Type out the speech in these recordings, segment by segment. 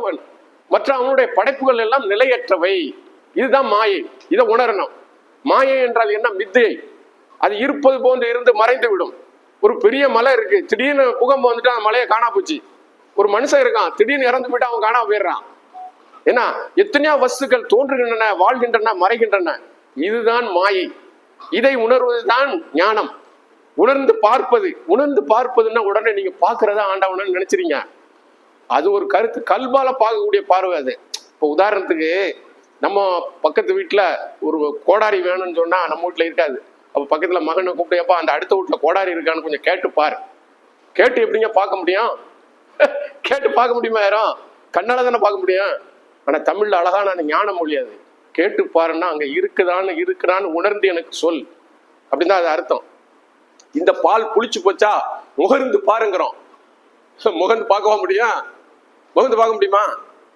அழிந்தவன் மற்ற அவனுடைய படைப்புகள் எல்லாம் நிலையற்றவை. இதுதான் மாயை. இதை உணரணும். மாயை என்றால் என்ன? மித்தை. அது இருப்பது போன்று இருந்து மறைந்து விடும் ஒரு பெரிய மலை இருக்கு. திடீர்னு புகம்பு வந்துட்டு அந்த மலையை காணா போச்சு. ஒரு மனுஷன் இருக்கான். திடீர்னு இறந்து போயிட்டு அவன் காணா போயிடுறான். ஏன்னா எத்தனையோ வஸ்துக்கள் தோன்றுகின்றன வாழ்கின்றன மறைகின்றன. இதுதான் மாயை. இதை உணர்வதுதான் ஞானம். உணர்ந்து பார்ப்பது. உணர்ந்து பார்ப்பதுன்னா உடனே நீங்க பாக்குறதா ஆண்டவனு நினைச்சிருங்க. அது ஒரு கருத்து. கல்பால பார்க்கக்கூடிய பார்வை அது. இப்போ உதாரணத்துக்கு நம்ம பக்கத்து வீட்டில் ஒரு கோடாரி வேணும்னு சொன்னால் நம்ம வீட்டில் இருக்காது. அப்போ பக்கத்தில் மகனை கூப்பிட்டப்பா அந்த அடுத்த வீட்டில் கோடாரி இருக்கான்னு கொஞ்சம் கேட்டு பாரு. கேட்டு எப்படிங்க பார்க்க முடியும்? கேட்டு பார்க்க முடியுமா யாரும்? கண்ணால் தானே பார்க்க முடியும். ஆனால் தமிழில் அழகான அந்த ஞான மொழி அது. கேட்டு பாருன்னா அங்கே இருக்குதான்னு இருக்கிறான்னு உணர்ந்து எனக்கு சொல். அப்படின்னு தான் அது அர்த்தம். இந்த பால் புளிச்சு போச்சா? முகர்ந்து பாருங்கிறோம். முகர்ந்து பார்க்கவா முடியும்? முகர்ந்து பார்க்க முடியுமா?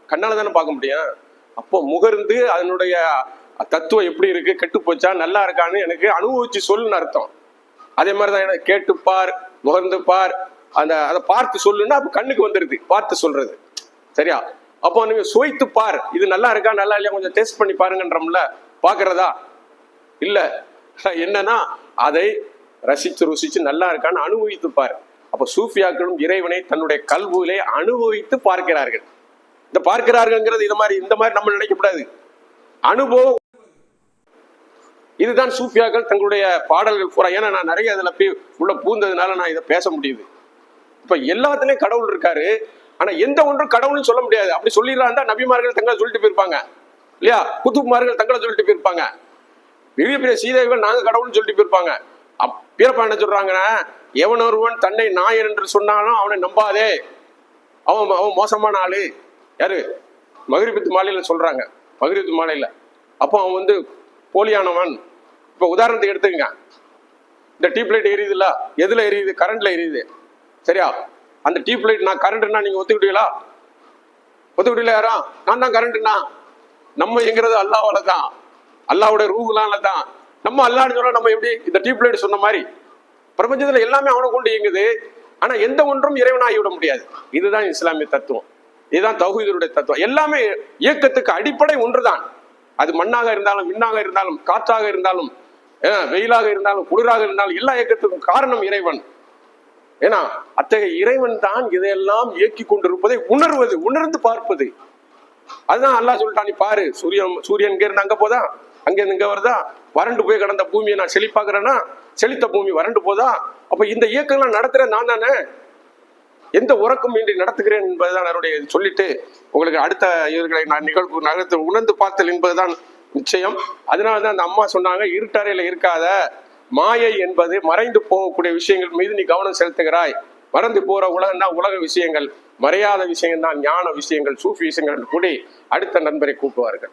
கண்ணால தானே பார்க்க முடியும். அப்போ முகர்ந்து அதனுடைய தத்துவம் எப்படி இருக்கு? கெட்டு போச்சா நல்லா இருக்கான்னு எனக்கு அனுபவிச்சு சொல்லுன்னு அர்த்தம். அதே மாதிரிதான் எனக்கு கேட்டு பார் முகர்ந்து பார் அந்த அதை பார்த்து சொல்லுன்னா அப்போ கண்ணுக்கு வந்துருது. பார்த்து சொல்றது. சரியா? அப்போ நீங்க சுவைத்து பார். இது நல்லா இருக்கா நல்லா இல்லையா? கொஞ்சம் டேஸ்ட் பண்ணி பாருங்கன்றோம்ல. பாக்குறதா இல்ல. என்னன்னா அதை ரசிச்சு ருசிச்சு நல்லா இருக்கான்னு அனுபவித்து பார். அப்ப சூஃபியாக்களும் இறைவனை தன்னுடைய கல்வியிலே அனுபவித்து பார்க்கிறார்கள். இந்த பார்க்கிறார்கள்ங்கிறது இது மாதிரி இந்த மாதிரி நம்ம நினைக்கக்கூடாது அனுபவம். இதுதான் சூஃபியாக்கள் தங்களுடைய பாடல்கள் பூரா. ஏன்னா நான் நிறைய அதுல போய் உள்ள பூந்ததுனால நான் இதை பேச முடியுது. இப்ப எல்லாத்துலயும் கடவுள் இருக்காரு. ஆனா எந்த ஒன்றும் கடவுள்னு சொல்ல முடியாது. அப்படி சொல்லிடலாம் தான் நபிமார்கள் தங்களை சொல்லிட்டு போயிருப்பாங்க. இல்லையா? குத்துக்குமார்கள் தங்களை சொல்லிட்டு போயிருப்பாங்க. பெரிய பெரிய சீதைகள் நாங்க கடவுள்னு சொல்லிட்டு போயிருப்பாங்க. அப்~ வீரப்பா என்ன சொல்றாங்கன்னா எவன் ஒருவன் தன்னை நாயன் என்று சொன்னாலும் அவனை நம்பாதே. அவன் அவன் மோசமான ஆளு. யாரு? மகிழ்பித்து மாலையில சொல்றாங்க. மகிழ்பித்து மாலையில. அப்போ அவன் வந்து போலியானவன். இப்ப உதாரணத்துக்கு எடுத்துக்கங்க. இந்த டியூப் லைட் எரியுதுல்ல? எதுல எரியுது? கரண்ட்ல எரியுது. சரியா? அந்த டியூப் லைட் நான் கரண்ட்னா நீங்க ஒத்துக்கிட்டீங்களா? ஒத்துக்கிட்டீங்களா யாரா? நான் தான் கரண்ட்னா. நம்ம எங்கிறது அல்லாவால தான் அல்லாவோட ரூகுலால தான் நம்ம அல்லான்னு சொல்ல நம்ம எப்படி? இந்த டியூப் லைட் சொன்ன மாதிரி. பிரபஞ்சத்துல எல்லாமே அவனை கொண்டு இயங்குது. ஆனா எந்த ஒன்றும் இறைவன் விட முடியாது. இதுதான் இஸ்லாமிய தத்துவம். இதுதான் தௌஹீதருடைய தத்துவம். எல்லாமே இயக்கத்துக்கு அடிப்படை ஒன்றுதான். அது மண்ணாக இருந்தாலும் விண்ணாக இருந்தாலும் காற்றாக இருந்தாலும் வெயிலாக இருந்தாலும் குளிராக இருந்தாலும் எல்லா இயக்கத்துக்கும் காரணம் இறைவன். ஏன்னா அத்தகைய இறைவன் தான் இதையெல்லாம் இயக்கி கொண்டிருப்பதை உணர்வது உணர்ந்து பார்ப்பது. அதுதான் அல்லாஹ் சொல்லிட்டான் நீ பாரு சூரியன் சூரியன் இங்க இருந்து அங்க போதா? அங்க இருந்து இங்க வருதா? வறண்டு போய் கிடந்த பூமியை நான் செழிப்பாக்குறேன்னா செழித்த பூமி வறண்டு போதா? அப்ப இந்த இயக்கம்லாம் நடத்துற நான் தானே? எந்த உறக்கம் இன்றி நடத்துகிறேன் என்பதுதான் அவருடைய சொல்லிட்டு உங்களுக்கு அடுத்த இவர்களை நான் நிகழ்வு நகர்த்து உணர்ந்து பார்த்தல் என்பதுதான் நிச்சயம். அதனால தான் அந்த அம்மா சொன்னாங்க இருட்டறையில இருக்காத. மாயை என்பது மறைந்து போகக்கூடிய விஷயங்கள் மீது நீ கவனம் செலுத்துகிறாய். மறந்து போற உலகம் தான் உலக விஷயங்கள். மறையாத விஷயங்கள் தான் ஞான விஷயங்கள் சூஃபி விஷயங்கள் என்று கூடி அடுத்த நண்பரை கூப்பிடுவார்கள்.